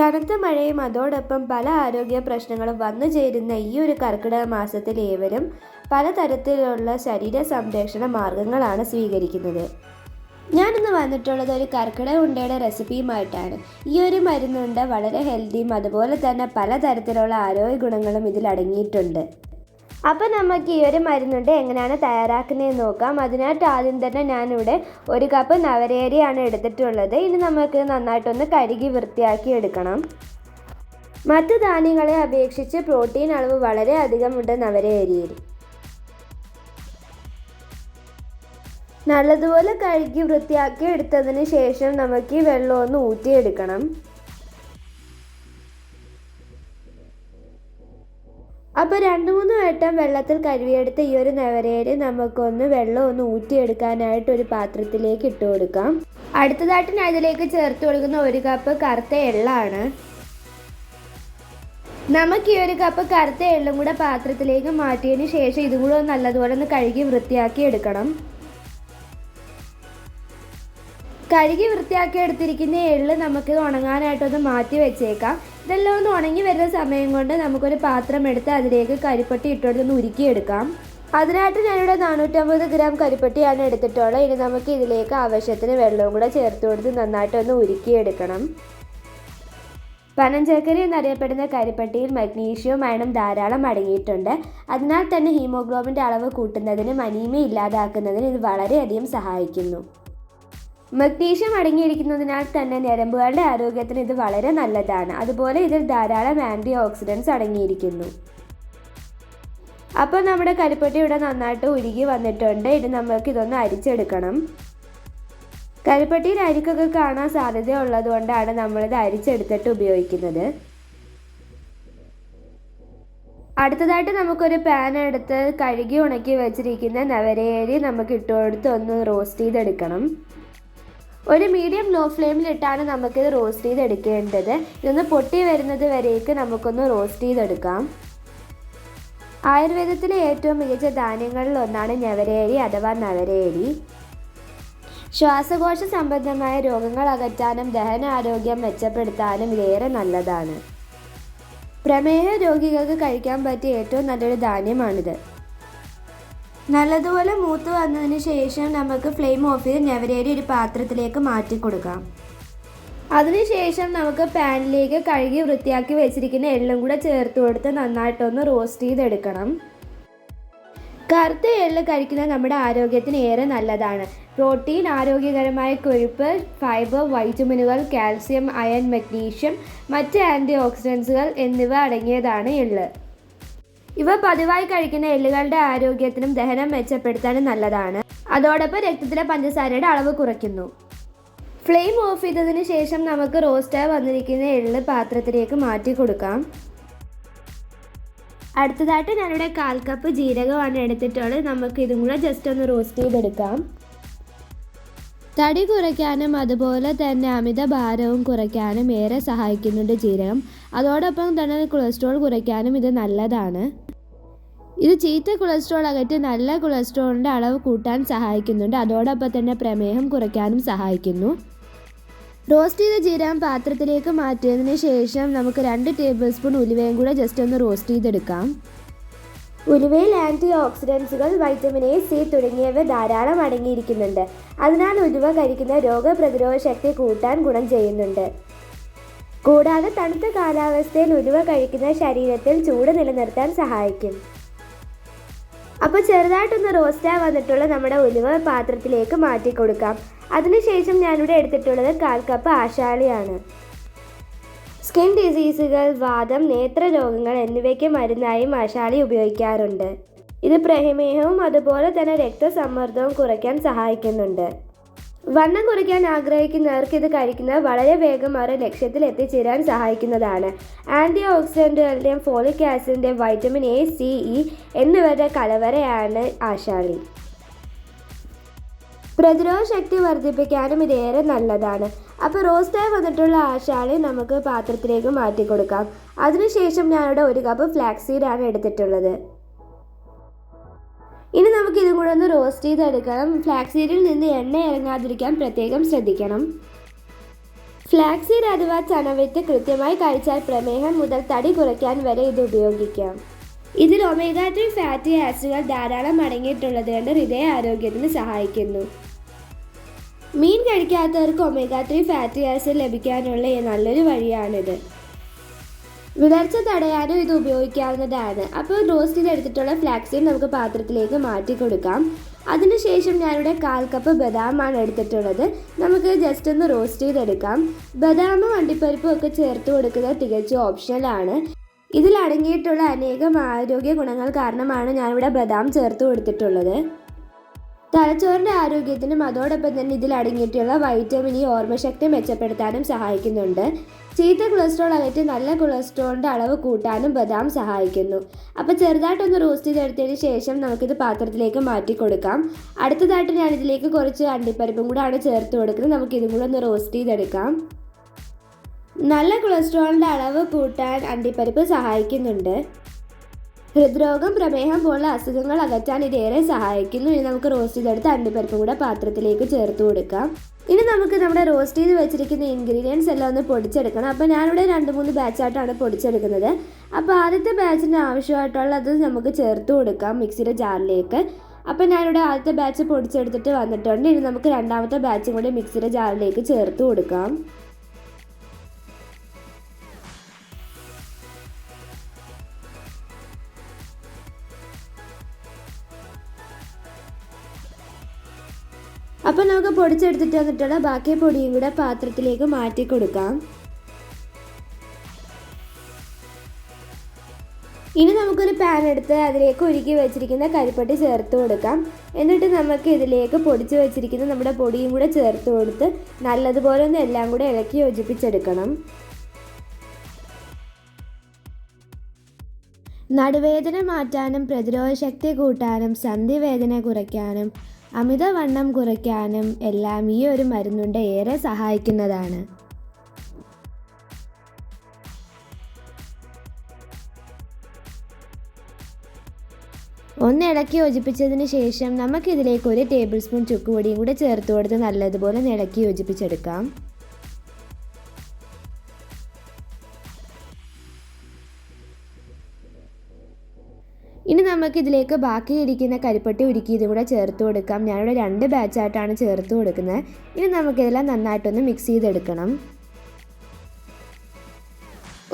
കനത്ത മഴയും അതോടൊപ്പം പല ആരോഗ്യ പ്രശ്നങ്ങളും വന്നു ചേരുന്ന ഈ ഒരു കർക്കിടക മാസത്തിൽ ഏവരും പലതരത്തിലുള്ള ശരീര സംരക്ഷണ മാർഗങ്ങളാണ് സ്വീകരിക്കുന്നത്. ഞാനിന്ന് വന്നിട്ടുള്ളത് ഒരു കർക്കിടക ഉണ്ടയുടെ റെസിപ്പിയുമായിട്ടാണ്. ഈ ഒരു മരുന്നുണ്ട വളരെ ഹെൽത്തിയും അതുപോലെ തന്നെ പലതരത്തിലുള്ള ആരോഗ്യ ഗുണങ്ങളും ഇതിൽ അടങ്ങിയിട്ടുണ്ട്. അപ്പം നമുക്ക് ഈ ഒരു മരുന്നുണ്ട് എങ്ങനെയാണ് തയ്യാറാക്കുന്നതെന്ന് നോക്കാം. അതിനായിട്ട് ആദ്യം തന്നെ ഞാനിവിടെ ഒരു കപ്പ് നവരേരിയാണ് എടുത്തിട്ടുള്ളത്. ഇനി നമുക്ക് നന്നായിട്ടൊന്ന് കരുകി വൃത്തിയാക്കി എടുക്കണം. മറ്റു ധാന്യങ്ങളെ അപേക്ഷിച്ച് പ്രോട്ടീൻ അളവ് വളരെ അധികമുണ്ട് നവരേരിയിൽ. നല്ലതുപോലെ കഴുകി വൃത്തിയാക്കി എടുത്തതിന് ശേഷം നമുക്ക് ഈ വെള്ളം ഒന്ന് ഊറ്റിയെടുക്കണം. അപ്പോൾ രണ്ട് മൂന്ന് വട്ടം വെള്ളത്തിൽ കഴുകിയെടുത്ത ഈ ഒരു നവരയിൽ നമുക്കൊന്ന് വെള്ളം ഒന്ന് ഊറ്റിയെടുക്കാനായിട്ട് ഒരു പാത്രത്തിലേക്ക് ഇട്ട് കൊടുക്കാം. അടുത്തതായിട്ട് ഞാൻ ഇതിലേക്ക് ചേർത്ത് കൊടുക്കുന്ന ഒരു കപ്പ് കറുത്ത എള്ളാണ്. നമുക്ക് ഈ ഒരു കപ്പ് കറുത്ത എള്ളും കൂടെ പാത്രത്തിലേക്ക് മാറ്റിയതിന് ശേഷം ഇതും കൂടെ നല്ലതുപോലെ ഒന്ന് കഴുകി വൃത്തിയാക്കി എടുക്കണം. കഴുകി വൃത്തിയാക്കി എടുത്തിരിക്കുന്ന എള്ള് നമുക്ക് ഉണങ്ങാനായിട്ടൊന്ന് മാറ്റി വെച്ചേക്കാം. ഇതെല്ലാം ഒന്ന് ഉണങ്ങി വരുന്ന സമയം കൊണ്ട് നമുക്കൊരു പാത്രം എടുത്ത് അതിലേക്ക് കരിപ്പട്ടി ഇട്ടുകൊടുത്തൊന്ന് ഉരുക്കിയെടുക്കാം. അതിനായിട്ട് ഞാനിവിടെ നാനൂറ്റമ്പത് ഗ്രാം കരിപ്പട്ടിയാണ് എടുത്തിട്ടുള്ളത്. ഇനി നമുക്ക് ഇതിലേക്ക് ആവശ്യത്തിന് വെള്ളവും കൂടെ ചേർത്ത് കൊടുത്ത് നന്നായിട്ടൊന്ന് ഉരുക്കിയെടുക്കണം. പനഞ്ചക്കരി എന്നറിയപ്പെടുന്ന കരിപ്പട്ടിയിൽ മഗ്നീഷ്യവും അയണും ധാരാളം അടങ്ങിയിട്ടുണ്ട്. അതിനാൽ തന്നെ ഹീമോഗ്ലോബിന്റെ അളവ് കൂട്ടുന്നതിനും അനീമിയ ഇല്ലാതാക്കുന്നതിനും ഇത് വളരെയധികം സഹായിക്കുന്നു. മഗ്നീഷ്യം അടങ്ങിയിരിക്കുന്നതിനാൽ തന്നെ ഞരമ്പുകളുടെ ആരോഗ്യത്തിന് ഇത് വളരെ നല്ലതാണ്. അതുപോലെ ഇതിൽ ധാരാളം ആന്റി ഓക്സിഡൻസ് അടങ്ങിയിരിക്കുന്നു. അപ്പോൾ നമ്മുടെ കരിപ്പട്ടി ഇവിടെ നന്നായിട്ട് ഉരുകി വന്നിട്ടുണ്ട്. ഇത് നമുക്ക് ഇതൊന്ന് അരിച്ചെടുക്കണം. കരിപ്പട്ടിയിൽ അരിക്കൊക്കെ കാണാൻ സാധ്യത ഉള്ളതുകൊണ്ടാണ് നമ്മളിത് അരിച്ചെടുത്തിട്ട് ഉപയോഗിക്കുന്നത്. അടുത്തതായിട്ട് നമുക്കൊരു പാൻ എടുത്ത് കഴുകി ഉണക്കി വെച്ചിരിക്കുന്ന നവരേരി നമുക്ക് ഇട്ടുകൊടുത്ത് ഒന്ന് റോസ്റ്റ് ചെയ്തെടുക്കണം. ഒരു മീഡിയം ലോ ഫ്ലെയിമിലിട്ടാണ് നമുക്കിത് റോസ്റ്റ് ചെയ്തെടുക്കേണ്ടത്. ഇതൊന്ന് പൊട്ടി വരുന്നത് വരേക്ക് നമുക്കൊന്ന് റോസ്റ്റ് ചെയ്തെടുക്കാം. ആയുർവേദത്തിലെ ഏറ്റവും മികച്ച ധാന്യങ്ങളിൽ ഒന്നാണ് ഞവരേരി അഥവാ നവരേരി ശ്വാസകോശ സംബന്ധമായ രോഗങ്ങൾ അകറ്റാനും ദഹന ആരോഗ്യം മെച്ചപ്പെടുത്താനും ഇതേറെ നല്ലതാണ്. പ്രമേഹ രോഗികൾക്ക് കഴിക്കാൻ പറ്റിയ ഏറ്റവും നല്ലൊരു ധാന്യമാണിത്. നല്ലതുപോലെ മൂത്ത് വന്നതിന് ശേഷം നമുക്ക് ഫ്ലെയിം ഓഫ് ചെയ്ത് ഞവരേരി ഒരു പാത്രത്തിലേക്ക് മാറ്റി കൊടുക്കാം. അതിനുശേഷം നമുക്ക് പാനിലേക്ക് കഴുകി വൃത്തിയാക്കി വെച്ചിരിക്കുന്ന എള്ളും കൂടെ ചേർത്ത് കൊടുത്ത് നന്നായിട്ടൊന്ന് റോസ്റ്റ് ചെയ്തെടുക്കണം. കറുത്ത എള്ള് കഴിക്കുന്നത് നമ്മുടെ ആരോഗ്യത്തിന് ഏറെ നല്ലതാണ്. പ്രോട്ടീൻ ആരോഗ്യകരമായ കൊഴുപ്പ് ഫൈബർ വൈറ്റമിനുകൾ കാൽസ്യം അയൺ മഗ്നീഷ്യം മറ്റ് ആന്റി ഓക്സിഡൻസുകൾ എന്നിവ അടങ്ങിയതാണ് എള്ള്. ഇവ പതിവായി കഴിക്കുന്ന എല്ലുകളുടെ ആരോഗ്യത്തിനും ദഹനം മെച്ചപ്പെടുത്താനും നല്ലതാണ്. അതോടൊപ്പം രക്തത്തിലെ പഞ്ചസാരയുടെ അളവ് കുറയ്ക്കുന്നു. ഫ്ലെയിം ഓഫ് ചെയ്തതിന് ശേഷം നമുക്ക് റോസ്റ്റായി വന്നിരിക്കുന്ന എള്ള് പാത്രത്തിലേക്ക് മാറ്റി കൊടുക്കാം. അടുത്തതായിട്ട് ഞാനിവിടെ കാൽ കപ്പ് ജീരകമാണ് എടുത്തിട്ടുള്ളത്. നമുക്ക് ഇതും കൂടെ ജസ്റ്റ് ഒന്ന് റോസ്റ്റ് ചെയ്തെടുക്കാം. തടി കുറയ്ക്കാനും അതുപോലെ തന്നെ അമിത ഭാരവും കുറയ്ക്കാനും ഏറെ സഹായിക്കുന്നുണ്ട് ജീരകം. അതോടൊപ്പം തന്നെ കൊളസ്ട്രോൾ കുറയ്ക്കാനും ഇത് നല്ലതാണ്. ഇത് ചീത്ത കൊളസ്ട്രോൾ അകറ്റി നല്ല കൊളസ്ട്രോളിന്റെ അളവ് കൂട്ടാൻ സഹായിക്കുന്നുണ്ട്. അതോടൊപ്പം തന്നെ പ്രമേഹം കുറയ്ക്കാനും സഹായിക്കുന്നു. റോസ്റ്റ് ചെയ്ത ജീരകം പാത്രത്തിലേക്ക് മാറ്റിയതിന് ശേഷം നമുക്ക് രണ്ട് ടേബിൾ സ്പൂൺ ഉലുവയും കൂടെ ജസ്റ്റ് ഒന്ന് റോസ്റ്റ് ചെയ്തെടുക്കാം. ഉലുവയിൽ ആന്റി ഓക്സിഡൻസുകൾ വൈറ്റമിൻ എ സി തുടങ്ങിയവ ധാരാളം അടങ്ങിയിരിക്കുന്നുണ്ട്. അതിനാൽ ഉലുവ കഴിക്കുന്ന രോഗപ്രതിരോധ ശക്തി കൂട്ടാൻ ഗുണം ചെയ്യുന്നുണ്ട്. കൂടാതെ തണുത്ത കാലാവസ്ഥയിൽ ഉലുവ കഴിക്കുന്ന ശരീരത്തിൽ ചൂട് നിലനിർത്താൻ സഹായിക്കും. അപ്പോൾ ചെറുതായിട്ടൊന്ന് റോസ്റ്റായി വന്നിട്ടുള്ള നമ്മുടെ ഉലുവ പാത്രത്തിലേക്ക് മാറ്റി കൊടുക്കാം. അതിനുശേഷം ഞാനിവിടെ എടുത്തിട്ടുള്ളത് കാൽ കപ്പ് ആശാളിയാണ്. സ്കിൻ ഡിസീസുകൾ വാദം നേത്രരോഗങ്ങൾ എന്നിവയ്ക്ക് മരുന്നായി ആശാളി ഉപയോഗിക്കാറുണ്ട്. ഇത് പ്രമേഹവും അതുപോലെ തന്നെ രക്തസമ്മർദ്ദവും കുറയ്ക്കാൻ സഹായിക്കുന്നുണ്ട്. വണ്ണം കുറയ്ക്കാൻ ആഗ്രഹിക്കുന്നവർക്ക് ഇത് കഴിക്കുന്നത് വളരെ വേഗം അവരുടെ ലക്ഷ്യത്തിൽ എത്തിച്ചേരാൻ സഹായിക്കുന്നതാണ്. ആന്റി ഓക്സിഡന്റുകളുടെയും ഫോളിക് ആസിഡിന്റെയും വൈറ്റമിൻ എ സി ഇ എന്നിവരുടെ കലവറയാണ് ആശാളി പ്രതിരോധ ശക്തി വർദ്ധിപ്പിക്കാനും ഇത് ഏറെ നല്ലതാണ്. അപ്പോൾ റോസ്റ്റായി വന്നിട്ടുള്ള ആശാളി നമുക്ക് പാത്രത്തിലേക്ക് മാറ്റി കൊടുക്കാം അതിനുശേഷം ഞാനിവിടെ ഒരു കപ്പ് ഫ്ലാക്സ് സീഡാണ് എടുത്തിട്ടുള്ളത്. ഇനി നമുക്ക് ഇതും കൂടെ ഒന്ന് റോസ്റ്റ് ചെയ്തെടുക്കണം. ഫ്ലാക്സ് സീഡിൽ നിന്ന് എണ്ണ ഇറങ്ങാതിരിക്കാൻ പ്രത്യേകം ശ്രദ്ധിക്കണം. ഫ്ലാക്സ് ഫ്ലാക്സീഡ് അഥവാ ചണവിത്ത് കൃത്യമായി കഴിച്ചാൽ പ്രമേഹം മുതൽ തടി കുറയ്ക്കാൻ വരെ ഇത് ഉപയോഗിക്കാം. ഇതിൽ ഒമേഗ ത്രീ ഫാറ്റി ആസിഡുകൾ ധാരാളം അടങ്ങിയിട്ടുള്ളത് കൊണ്ട് ഹൃദയ ആരോഗ്യത്തിന് സഹായിക്കുന്നു. മീൻ കഴിക്കാത്തവർക്ക് ഒമേഗ ത്രീ ഫാറ്റി ആസിഡ് ലഭിക്കാനുള്ള നല്ലൊരു വഴിയാണിത്. വിളർച്ച തടയാനും ഇത് ഉപയോഗിക്കാവുന്നതാണ്. അപ്പോൾ റോസ്റ്റിൽ എടുത്തിട്ടുള്ള ഫ്ലാക്സീഡ് നമുക്ക് പാത്രത്തിലേക്ക് മാറ്റി കൊടുക്കാം. അതിനുശേഷം ഞാനിവിടെ കാൽ കപ്പ് ബദാമാണ് എടുത്തിട്ടുള്ളത്. നമുക്ക് ജസ്റ്റ് ഒന്ന് റോസ്റ്റ് ചെയ്തെടുക്കാം. ബദാമും അണ്ടിപ്പരിപ്പും ഒക്കെ ചേർത്ത് കൊടുക്കുന്നത് തികച്ചും ഓപ്ഷണലാണ് ഇതിൽ അടങ്ങിയിട്ടുള്ള അനേകം ആരോഗ്യ ഗുണങ്ങൾ കാരണമാണ് ഞാനിവിടെ ബദാം ചേർത്ത് കൊടുത്തിട്ടുള്ളത്. തലച്ചോറിന്റെ ആരോഗ്യത്തിനും അതോടൊപ്പം തന്നെ ഇതിൽ അടങ്ങിയിട്ടുള്ള വൈറ്റമിൻ ഇ ഓർമ്മശക്തി മെച്ചപ്പെടുത്താനും സഹായിക്കുന്നുണ്ട്. ചീത്ത കൊളസ്ട്രോൾ അകറ്റി നല്ല കൊളസ്ട്രോളിന്റെ അളവ് കൂട്ടാനും ബദാം സഹായിക്കുന്നു. അപ്പോൾ ചെറുതായിട്ടൊന്ന് റോസ്റ്റ് ചെയ്തെടുത്തതിന് ശേഷം നമുക്കിത് പാത്രത്തിലേക്ക് മാറ്റി കൊടുക്കാം. അടുത്തതായിട്ട് ഞാൻ ഇതിലേക്ക് കുറച്ച് അണ്ടിപ്പരിപ്പും കൂടാണ് ചേർത്ത് കൊടുക്കുന്നത്. നമുക്ക് ഇതും കൂടെ ഒന്ന് റോസ്റ്റ് ചെയ്തെടുക്കാം. നല്ല കൊളസ്ട്രോളിന്റെ അളവ് കൂട്ടാൻ അണ്ടിപ്പരിപ്പ് സഹായിക്കുന്നുണ്ട്. ഹൃദ്രോഗം പ്രമേഹം പോലുള്ള അസുഖങ്ങൾ അകറ്റാൻ ഇതേറെ സഹായിക്കുന്നു. ഇനി നമുക്ക് റോസ്റ്റ് ചെയ്തെടുത്ത് അണ്ടിപ്പരിപ്പും കൂടെ പാത്രത്തിലേക്ക് ചേർത്ത് കൊടുക്കാം. ഇനി നമുക്ക് നമ്മുടെ റോസ്റ്റ് ചെയ്ത് വെച്ചിരിക്കുന്ന ഇൻഗ്രീഡിയൻസ് എല്ലാം ഒന്ന് പൊടിച്ചെടുക്കണം. അപ്പോൾ ഞാനിവിടെ രണ്ട് മൂന്ന് ബാച്ചായിട്ടാണ് പൊടിച്ചെടുക്കുന്നത്. അപ്പോൾ ആദ്യത്തെ ബാച്ചിന് ആവശ്യമായിട്ടുള്ളത് നമുക്ക് ചേർത്ത് കൊടുക്കാം മിക്സിയുടെ ജാറിലേക്ക്. അപ്പോൾ ഞാനിവിടെ ആദ്യത്തെ ബാച്ച് പൊടിച്ചെടുത്തിട്ട് വന്നിട്ടുണ്ട്. ഇനി നമുക്ക് രണ്ടാമത്തെ ബാച്ചും കൂടി മിക്സിയുടെ ജാറിലേക്ക് ചേർത്ത് കൊടുക്കാം. അപ്പോൾ നമുക്ക് പൊടിച്ചെടുത്തിട്ട് വന്നിട്ടുള്ള ബാക്കി പൊടിയും കൂടെ പാത്രത്തിലേക്ക് മാറ്റി കൊടുക്കാം. ഇനി നമുക്കൊരു പാൻ എടുത്ത് അതിലേക്ക് ഒരുക്കി വെച്ചിരിക്കുന്ന കരിപ്പട്ടി ചേർത്ത് കൊടുക്കാം. എന്നിട്ട് നമുക്ക് ഇതിലേക്ക് പൊടിച്ച് വെച്ചിരിക്കുന്ന നമ്മുടെ പൊടിയും കൂടെ ചേർത്ത് കൊടുത്ത് നല്ലതുപോലെ ഒന്ന് എല്ലാം കൂടെ ഇളക്കി യോജിപ്പിച്ചെടുക്കണം. നടുവേദന മാറ്റാനും പ്രതിരോധ ശക്തി കൂട്ടാനും സന്ധിവേദന കുറയ്ക്കാനും അമിതവണ്ണം കുറയ്ക്കാനും എല്ലാം ഈ ഒരു മരുന്നുണ്ട് ഏറെ സഹായിക്കുന്നതാണ്. ഒന്ന് ഇളക്കി യോജിപ്പിച്ചതിന് ശേഷം നമുക്കിതിലേക്ക് ഒരു ടേബിൾ സ്പൂൺ ചുക്കുപൊടിയും കൂടെ ചേർത്ത് കൊടുത്ത് നല്ലതുപോലെ ഇളക്കി യോജിപ്പിച്ചെടുക്കാം. ഇനി നമുക്ക് ഇതിലേക്ക് ബാക്കി ഇരിക്കുന്ന കരിപ്പട്ടി ഉരുക്കി ഇതും കൂടെ ചേർത്ത് കൊടുക്കാം. ഞാനിവിടെ രണ്ട് ബാച്ചായിട്ടാണ് ചേർത്ത് കൊടുക്കുന്നത്. ഇനി നമുക്കിതെല്ലാം നന്നായിട്ടൊന്ന് മിക്സ് ചെയ്തെടുക്കണം.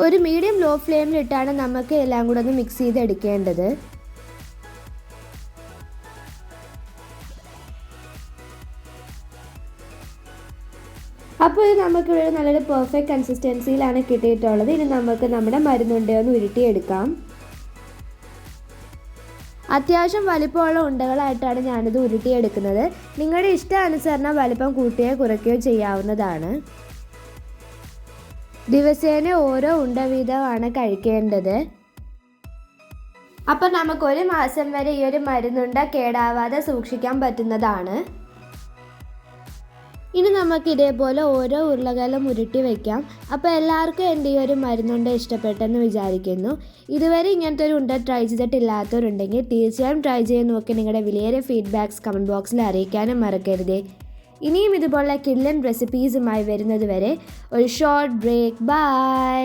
ഒരു മീഡിയം ലോ ഫ്ലെയിമിലിട്ടാണ് നമുക്ക് എല്ലാം കൂടെ ഒന്ന് മിക്സ് ചെയ്തെടുക്കേണ്ടത്. അപ്പോൾ ഇത് നമുക്ക് ഇവിടെ നല്ലൊരു പെർഫെക്റ്റ് കൺസിസ്റ്റൻസിയിലാണ് കിട്ടിയിട്ടുള്ളത്. ഇനി നമുക്ക് നമ്മുടെ മരുന്നുണ്ടോ ഒന്ന് ഉരുട്ടിയെടുക്കാം. അത്യാവശ്യം വലിപ്പമുള്ള ഉണ്ടകളായിട്ടാണ് ഞാനിത് ഉരുട്ടിയെടുക്കുന്നത്. നിങ്ങളുടെ ഇഷ്ടാനുസരണം വലിപ്പം കൂട്ടുകയോ കുറയ്ക്കുകയോ ചെയ്യാവുന്നതാണ്. ദിവസേന ഓരോ ഉണ്ട വീതമാണ് കഴിക്കേണ്ടത്. അപ്പം നമുക്കൊരു മാസം വരെ ഈ ഒരു മരുന്നുണ്ട കേടാവാതെ സൂക്ഷിക്കാൻ പറ്റുന്നതാണ്. ഇനി നമുക്ക് ഇതേപോലെ ഓരോ ഉരുളകളും ഉരുട്ടി വെക്കാം. അപ്പോൾ എല്ലാവർക്കും എന്റെ ഈ ഒരു മരുന്നുണ്ട ഇഷ്ടപ്പെട്ടെന്ന് വിചാരിക്കുന്നു. ഇതുവരെ ഇങ്ങനത്തെ ഒരു ഉണ്ട ട്രൈ ചെയ്തിട്ടില്ലാത്തവരുണ്ടെങ്കിൽ തീർച്ചയായും ട്രൈ ചെയ്ത് നോക്കി നിങ്ങളുടെ വിലയേറെ ഫീഡ്ബാക്ക്സ് കമന്റ് ബോക്സിൽ അറിയിക്കാനും മറക്കരുതേ. ഇനിയും ഇതുപോലുള്ള കില്ലൻ റെസിപ്പീസുമായി വരുന്നത് വരെ ഒരു ഷോർട്ട് ബ്രേക്ക് ബൈ